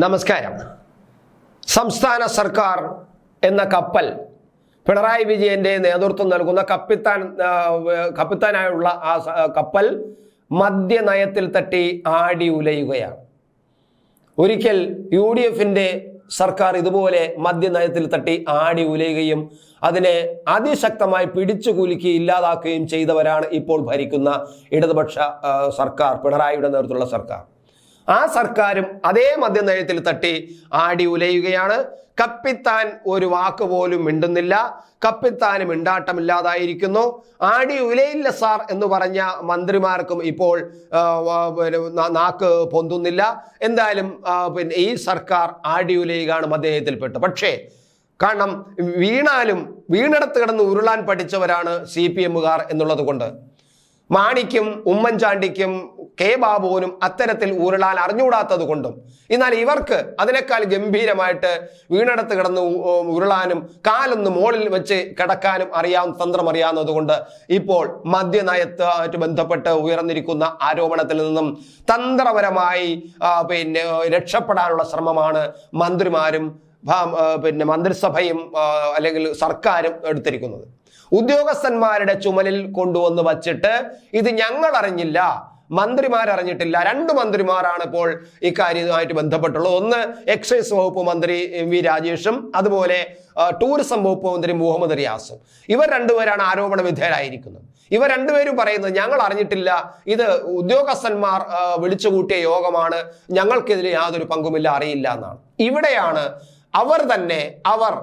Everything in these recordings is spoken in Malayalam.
നമസ്കാരം. സംസ്ഥാന സർക്കാർ എന്ന കപ്പൽ പിണറായി വിജയന്റെ നേതൃത്വം നൽകുന്ന കപ്പിത്താൻ കപ്പിത്താനായുള്ള ആ കപ്പൽ മദ്യനയത്തിൽ തട്ടി ആടി ഉലയുകയാണ്. ഒരിക്കൽ യു ഡി എഫിന്റെ സർക്കാർ ഇതുപോലെ മദ്യനയത്തിൽ തട്ടി ആടി ഉലയുകയും അതിനെ അതിശക്തമായി പിടിച്ചു കുലുക്കി ഇല്ലാതാക്കുകയും ചെയ്തവരാണ് ഇപ്പോൾ ഭരിക്കുന്ന ഇടതുപക്ഷ സർക്കാർ പിണറായിയുടെ നേതൃത്വമുള്ള സർക്കാർ. ആ സർക്കാരും അതേ മദ്യനയത്തിൽ തട്ടി ആടി ഉലയുകയാണ്. കപ്പിത്താൻ ഒരു വാക്ക് പോലും മിണ്ടുന്നില്ല. കപ്പിത്താൻ മിണ്ടാട്ടമില്ലാതായിരിക്കുന്നു. ആടി ഉലയില്ല സാർ എന്ന് പറഞ്ഞ മന്ത്രിമാർക്കും ഇപ്പോൾ നാക്ക് പൊന്തുന്നില്ല. എന്തായാലും പിന്നെ ഈ സർക്കാർ ആടി ഉലയുകയാണ് മദ്യനയത്തിൽപ്പെട്ട് പക്ഷേ കാരണം വീണാലും വീണെടുത്ത് കിടന്ന് ഉരുളാൻ പഠിച്ചവരാണ് സി പി എമ്മുകാർ എന്നുള്ളത് കൊണ്ട്. മാണിക്കും ഉമ്മൻചാണ്ടിക്കും കെ ബാബുവിനും അത്തരത്തിൽ ഉരുളാൻ അറിഞ്ഞുകൂടാത്തത് കൊണ്ടും. എന്നാൽ ഇവർക്ക് അതിനേക്കാൾ ഗംഭീരമായിട്ട് വീണടത്ത് കിടന്ന് ഉരുളാനും കാലൊന്ന് മുകളിൽ വെച്ച് കിടക്കാനും അറിയാവുന്ന തന്ത്രം അറിയാവുന്നത് കൊണ്ട് ഇപ്പോൾ മദ്യനയത്തുമായിട്ട് ബന്ധപ്പെട്ട് ഉയർന്നിരിക്കുന്ന ആരോപണത്തിൽ നിന്നും തന്ത്രപരമായി പിന്നെ രക്ഷപ്പെടാനുള്ള ശ്രമമാണ് മന്ത്രിമാരും പിന്നെ മന്ത്രിസഭയും അല്ലെങ്കിൽ സർക്കാരും എടുത്തിരിക്കുന്നത്. ഉദ്യോഗസ്ഥന്മാരുടെ ചുമലിൽ കൊണ്ടുവന്ന് വച്ചിട്ട് ഇത് ഞങ്ങൾ അറിഞ്ഞില്ല മന്ത്രിമാർ അറിഞ്ഞിട്ടില്ല രണ്ട് മന്ത്രിമാരാണ് ഇപ്പോൾ ഇക്കാര്യവുമായിട്ട് ബന്ധപ്പെട്ടുള്ളത്. ഒന്ന് എക്സൈസ് വകുപ്പ് മന്ത്രി എം വി രാജേഷും അതുപോലെ ടൂറിസം വകുപ്പ് മന്ത്രി മുഹമ്മദ് റിയാസും. ഇവർ രണ്ടുപേരാണ് ആരോപണ വിധേയരായിരിക്കുന്നത്. ഇവർ രണ്ടുപേരും പറയുന്നത് ഞങ്ങൾ അറിഞ്ഞിട്ടില്ല. ഇത് ഉദ്യോഗസ്ഥന്മാർ വിളിച്ചു വിളിച്ചുകൂട്ടിയ യോഗമാണ്. ഞങ്ങൾക്കെതിരെ യാതൊരു പങ്കുമില്ല അറിയില്ല എന്നാണ്. ഇവിടെയാണ് അവർ തന്നെ അവർ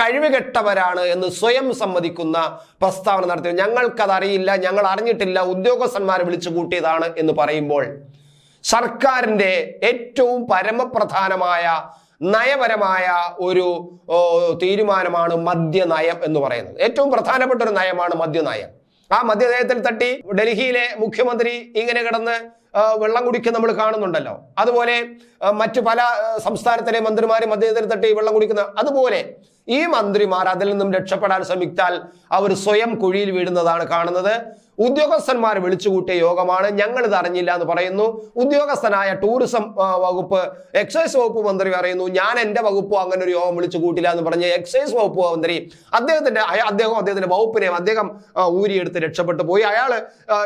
കഴിവുകെട്ടവരാണ് എന്ന് സ്വയം സമ്മതിക്കുന്ന പ്രസ്താവന നടത്തി. ഞങ്ങൾക്കതറിയില്ല ഞങ്ങൾ അറിഞ്ഞിട്ടില്ല ഉദ്യോഗസ്ഥന്മാരെ വിളിച്ചു കൂട്ടിയതാണ് എന്ന് പറയുമ്പോൾ സർക്കാരിന്റെ ഏറ്റവും പരമപ്രധാനമായ നയപരമായ ഒരു തീരുമാനമാണ് മദ്യനയം എന്ന് പറയുന്നത്. ഏറ്റവും പ്രധാനപ്പെട്ട ഒരു നയമാണ് മദ്യനയം. ആ മദ്യനയത്തിൽ തട്ടി ഡൽഹിയിലെ മുഖ്യമന്ത്രി ഇങ്ങനെ കിടന്ന് വെള്ളം കുടിക്കുന്ന നമ്മൾ കാണുന്നുണ്ടല്ലോ. അതുപോലെ മറ്റു പല സംസ്ഥാനത്തിലെ മന്ത്രിമാരും മദ്യനയത്തിൽ തട്ടി വെള്ളം കുടിക്കുന്ന അതുപോലെ ഈ മന്ത്രിമാർ അതിൽ നിന്നും രക്ഷപ്പെടാൻ ശ്രമിച്ചാൽ അവർ സ്വയം കുഴിയിൽ വീഴുന്നതാണ് കാണുന്നത്. ഉദ്യോഗസ്ഥന്മാർ വിളിച്ചുകൂട്ടിയ യോഗമാണ് ഞങ്ങൾ ഇത് അറിഞ്ഞില്ല എന്ന് പറയുന്നു. ഉദ്യോഗസ്ഥനായ ടൂറിസം വകുപ്പ് എക്സൈസ് വകുപ്പ് മന്ത്രി പറയുന്നു ഞാൻ എന്റെ വകുപ്പോ അങ്ങനെ ഒരു യോഗം വിളിച്ചു കൂട്ടില്ല എന്ന് പറഞ്ഞ എക്സൈസ് വകുപ്പ് മന്ത്രി അദ്ദേഹത്തിന്റെ അദ്ദേഹം അദ്ദേഹത്തിന്റെ വകുപ്പിനെയും അദ്ദേഹം ഊരിയെടുത്ത് രക്ഷപ്പെട്ടു പോയി. അയാൾ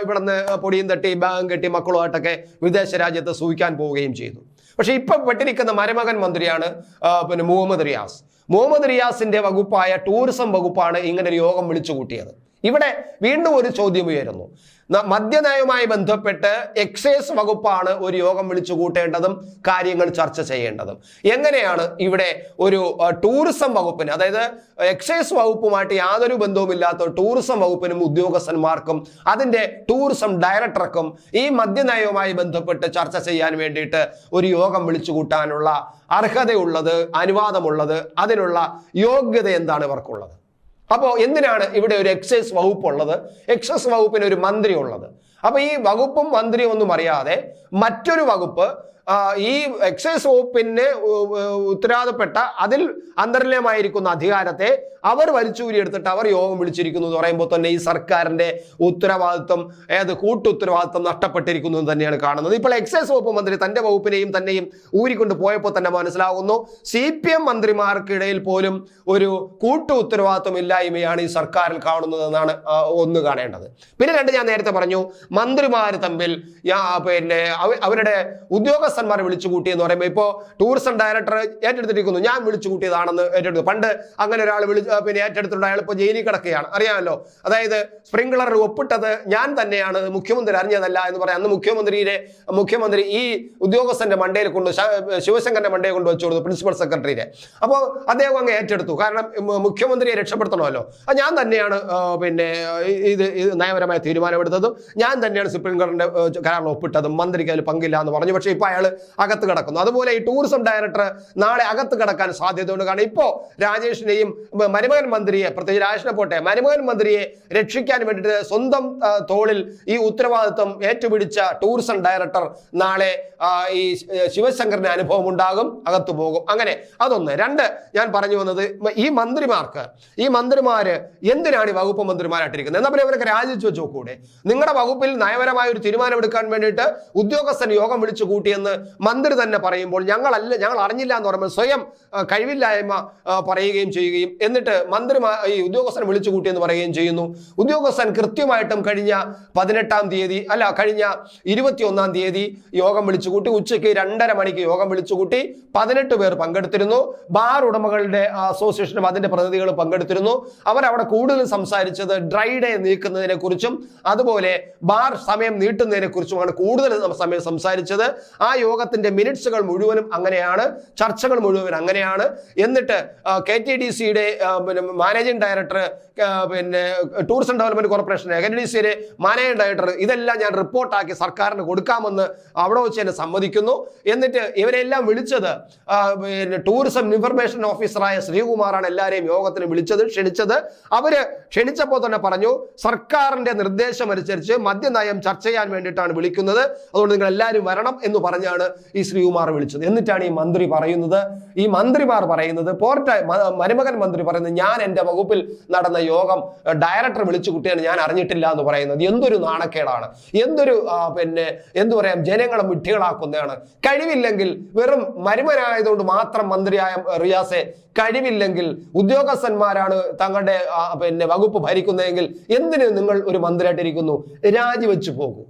ഇവിടുന്ന് പൊടിയും തട്ടി ബാഗും കെട്ടി മക്കളുമായിട്ടൊക്കെ വിദേശ രാജ്യത്ത് സൂഹിക്കാൻ പോവുകയും ചെയ്തു. പക്ഷെ ഇപ്പൊ പെട്ടിരിക്കുന്ന മരുമകൻ മന്ത്രിയാണ് പിന്നെ മുഹമ്മദ് റിയാസ്. മുഹമ്മദ് റിയാസിന്റെ വകുപ്പായ ടൂറിസം വകുപ്പാണ് ഇങ്ങനെ ഒരു യോഗം വിളിച്ചു കൂട്ടിയത്. ഇവിടെ വീണ്ടും ഒരു ചോദ്യം ഉയരുന്നു. മദ്യനയവുമായി ബന്ധപ്പെട്ട് എക്സൈസ് വകുപ്പാണ് ഒരു യോഗം വിളിച്ചു കൂട്ടേണ്ടതും കാര്യങ്ങൾ ചർച്ച ചെയ്യേണ്ടതും. എങ്ങനെയാണ് ഇവിടെ ഒരു ടൂറിസം വകുപ്പിന് അതായത് എക്സൈസ് വകുപ്പുമായിട്ട് യാതൊരു ബന്ധവുമില്ലാത്ത ടൂറിസം വകുപ്പിനും ഉദ്യോഗസ്ഥന്മാർക്കും അതിന്റെ ടൂറിസം ഡയറക്ടർക്കും ഈ മദ്യനയവുമായി ബന്ധപ്പെട്ട് ചർച്ച ചെയ്യാൻ വേണ്ടിയിട്ട് ഒരു യോഗം വിളിച്ചു കൂട്ടാനുള്ള അർഹതയുള്ളത് അനുവാദമുള്ളത് അതിനുള്ള യോഗ്യത എന്താണ് ഇവർക്കുള്ളത്? അപ്പോൾ എന്തിനാണ് ഇവിടെ ഒരു എക്സൈസ് വകുപ്പ് ഉള്ളത്? എക്സൈസ് വകുപ്പിന് ഒരു മന്ത്രി ഉള്ളത് അപ്പൊ ഈ വകുപ്പും മന്ത്രിയും ഒന്നും അറിയാതെ മറ്റൊരു വകുപ്പ് ഈ എക്സൈസ് വകുപ്പിന് ഉത്തരവാദപ്പെട്ട അതിൽ അന്തർലീയമായിരിക്കുന്ന അധികാരത്തെ അവർ വലിച്ചൂരിയെടുത്തിട്ട് അവർ യോഗം വിളിച്ചിരിക്കുന്നു എന്ന് പറയുമ്പോൾ തന്നെ ഈ സർക്കാരിന്റെ ഉത്തരവാദിത്വം ഏത് കൂട്ടുത്തരവാദിത്വം നഷ്ടപ്പെട്ടിരിക്കുന്നു എന്ന് തന്നെയാണ് കാണുന്നത്. ഇപ്പോൾ എക്സൈസ് വകുപ്പ് മന്ത്രി തന്റെ വകുപ്പിനെയും തന്നെയും ഊരിക്കൊണ്ട് പോയപ്പോൾ തന്നെ മനസ്സിലാകുന്നു സി പി എം മന്ത്രിമാർക്കിടയിൽ പോലും ഒരു കൂട്ടു ഉത്തരവാദിത്വം ഇല്ലായ്മയാണ് ഈ സർക്കാരിൽ കാണുന്നതെന്നാണ് ഒന്ന് കാണേണ്ടത്. പിന്നെ രണ്ട് ഞാൻ നേരത്തെ പറഞ്ഞു മന്ത്രിമാർ തമ്മിൽ പിന്നെ അവരുടെ അവരുടെ ഉദ്യോഗസ്ഥന്മാരെ വിളിച്ചു കൂട്ടി എന്ന് പറയുമ്പോൾ ഇപ്പോൾ ടൂറിസം ഡയറക്ടർ ഏറ്റെടുത്തിരിക്കുന്നു. ഞാൻ വിളിച്ചു കൂട്ടിയതാണെന്ന് ഏറ്റെടുത്തു. പണ്ട് അങ്ങനെ ഒരാൾ വിളി പിന്നെ ഏറ്റെടുത്തിട്ടുണ്ട്. അയാൾ ഇപ്പോൾ ജയിലിൽ കിടക്കുകയാണ്. അറിയാമല്ലോ? അതായത് സ്പ്രിംഗ്ലർ ഒപ്പിട്ടത് ഞാൻ തന്നെയാണ്. മുഖ്യമന്ത്രി അറിഞ്ഞതല്ല എന്ന് പറയാം. അന്ന് മുഖ്യമന്ത്രിയുടെ മുഖ്യമന്ത്രി ഈ ഉദ്യോഗസ്ഥന്റെ മണ്ടയിൽ കൊണ്ട് ശിവശങ്കറിന്റെ മണ്ടയിൽ കൊണ്ട് വെച്ചു കൊടുത്തു പ്രിൻസിപ്പൽ സെക്രട്ടറിയെ അപ്പോൾ അദ്ദേഹം അങ്ങ് ഏറ്റെടുത്തു. കാരണം മുഖ്യമന്ത്രിയെ രക്ഷപ്പെടുത്തണമല്ലോ. ഞാൻ തന്നെയാണ് പിന്നെ ഇത് ഇത് നയപരമായ തീരുമാനമെടുത്തതും ഞാൻ തന്നെയാണ് സുപ്രീം കോടതിയുടെ കരാറിൽ ഒപ്പിട്ടതും. മന്ത്രിക്ക് അതിൽ പങ്കില്ല എന്ന് പറഞ്ഞു. പക്ഷേ ഇപ്പോൾ അയാൾ അകത്ത് കിടക്കുന്നു. അതുപോലെ ഈ ടൂറിസം ഡയറക്ടർ നാളെ അകത്ത് കിടക്കാൻ സാധ്യതയുണ്ട്. കാരണം ഇപ്പോൾ രാജേഷിനെയും മരുമകൻ മന്ത്രിയെ പ്രത്യേകിച്ച് രാജേഷിനെ പോട്ടെ മരുമകൻ മന്ത്രിയെ രക്ഷിക്കാൻ വേണ്ടിയിട്ട് സ്വന്തം തോളിൽ ഈ ഉത്തരവാദിത്വം ഏറ്റുപിടിച്ച ടൂറിസം ഡയറക്ടർ നാളെ ഈ ശിവശങ്കറിന്റെ ശിവശങ്കറിന് അനുഭവം ഉണ്ടാകും അകത്തു പോകും. അങ്ങനെ അതൊന്ന്. രണ്ട് ഞാൻ പറഞ്ഞു വന്നത് ഈ മന്ത്രിമാർക്ക് ഈ മന്ത്രിമാര് എന്തിനാണ് ഈ വകുപ്പ് മന്ത്രിമാരായിട്ടിരിക്കുന്നത്? എന്നാൽ പിന്നെ ഇവരൊക്കെ രാജിച്ചു വെച്ച് നോക്കൂടെ. നിങ്ങളുടെ വകുപ്പിൽ നയപരമായ ഒരു തീരുമാനമെടുക്കാൻ വേണ്ടിയിട്ട് ഉദ്യോഗസ്ഥൻ യോഗം വിളിച്ചു കൂട്ടിയെന്ന് മന്ത്രി തന്നെ പറയുമ്പോൾ ഞങ്ങളല്ല ഞങ്ങൾ അറിഞ്ഞില്ല എന്ന് പറയുമ്പോൾ സ്വയം കഴിവില്ലായ്മ പറയുകയും ചെയ്യുകയും എന്നിട്ട് മന്ത്രി ഈ ഉദ്യോഗസ്ഥനെ വിളിച്ചു കൂട്ടിയെന്ന് പറയുകയും ചെയ്യുന്നു. ഉദ്യോഗസ്ഥൻ കൃത്യമായിട്ടും കഴിഞ്ഞ പതിനെട്ടാം തീയതി അല്ല കഴിഞ്ഞ ഇരുപത്തിയൊന്നാം തീയതി യോഗം വിളിച്ചു കൂട്ടി ഉച്ചയ്ക്ക് രണ്ടര മണിക്ക് യോഗം വിളിച്ചു കൂട്ടി പതിനെട്ട് പേർ പങ്കെടുത്തിരുന്നു. ബാർ ഉടമകളുടെ അസോസിയേഷനും അതിന്റെ പ്രതിനിധികൾ പങ്കെടുത്തിരുന്നു. അവരവിടെ കൂടുതൽ സംസാരിച്ചത് ഡ്രൈ ഡേ നീക്കുന്നതിനെ കുറിച്ചും അതുപോലെ ബാർ സമയം നീട്ടുന്നതിനെ കുറിച്ചുമാണ് കൂടുതൽ സമയം സംസാരിച്ചത്. ആ യോഗത്തിന്റെ മിനിറ്റ്സുകൾ മുഴുവനും അങ്ങനെയാണ് ചർച്ചകൾ മുഴുവൻ അങ്ങനെയാണ്. എന്നിട്ട് കെ ടി ഡി സിയുടെ പിന്നെ മാനേജിംഗ് ഡയറക്ടർ പിന്നെ tourism development corporation K T D സിയുടെ മാനേജിംഗ് ഡയറക്ടർ ഇതെല്ലാം ഞാൻ റിപ്പോർട്ടാക്കി സർക്കാരിന് കൊടുക്കാമെന്ന് അവിടെ വെച്ച് തന്നെ സമ്മതിക്കുന്നു. എന്നിട്ട് ഇവരെല്ലാം വിളിച്ചത് പിന്നെ ടൂറിസം ഇൻഫർമേഷൻ ഓഫീസറായ ശ്രീകുമാറാണ് എല്ലാവരെയും യോഗത്തിന് വിളിച്ചത് ക്ഷണിച്ചത്. അവർ ക്ഷണിച്ചപ്പോൾ തന്നെ പറഞ്ഞു സർക്കാരിന്റെ നിർദ്ദേശം അനുസരിച്ച് മദ്യനയം ചർച്ച ചെയ്യാൻ വേണ്ടിയിട്ടാണ് വിളിക്കുന്നത്. അതുകൊണ്ട് നിങ്ങൾ എല്ലാവരും വരണം എന്ന് പറഞ്ഞാണ് ഈ ശ്രീകുമാർ വിളിച്ചത്. എന്നിട്ടാണ് ഈ മന്ത്രി പറയുന്നത്. ഈ മന്ത്രിമാർ പറയുന്നത് പോർട്ട മരുമകൻ മന്ത്രി പറയുന്നത് ഞാൻ എന്റെ വകുപ്പിൽ നടന്ന യോഗം ഡയറക്ടർ വിളിച്ചു കുട്ടിയാണ് ഞാൻ അറിഞ്ഞിട്ടില്ല എന്ന് പറയുന്നത്. എന്തൊരു നാണക്കേടാണ്. എന്തൊരു പിന്നെ എന്തു പറയാം ജനങ്ങളെ മുട്ടികളാക്കുന്നതാണ് കഴിവില്ലെങ്കിൽ വെറും മരുമനായതുകൊണ്ട് മാത്രം മന്ത്രിയായ റിയാസെ കഴിവില്ലെങ്കിൽ ഉദ്യോഗസ്ഥന്മാരാണ് തങ്ങളുടെ പിന്നെ വകുപ്പ് ഭരിക്കുന്നതെങ്കിൽ എന്തിന് നിങ്ങൾ ഒരു മന്ത്രിയായിട്ടിരിക്കുന്നു? രാജിവെച്ചു പോകൂ.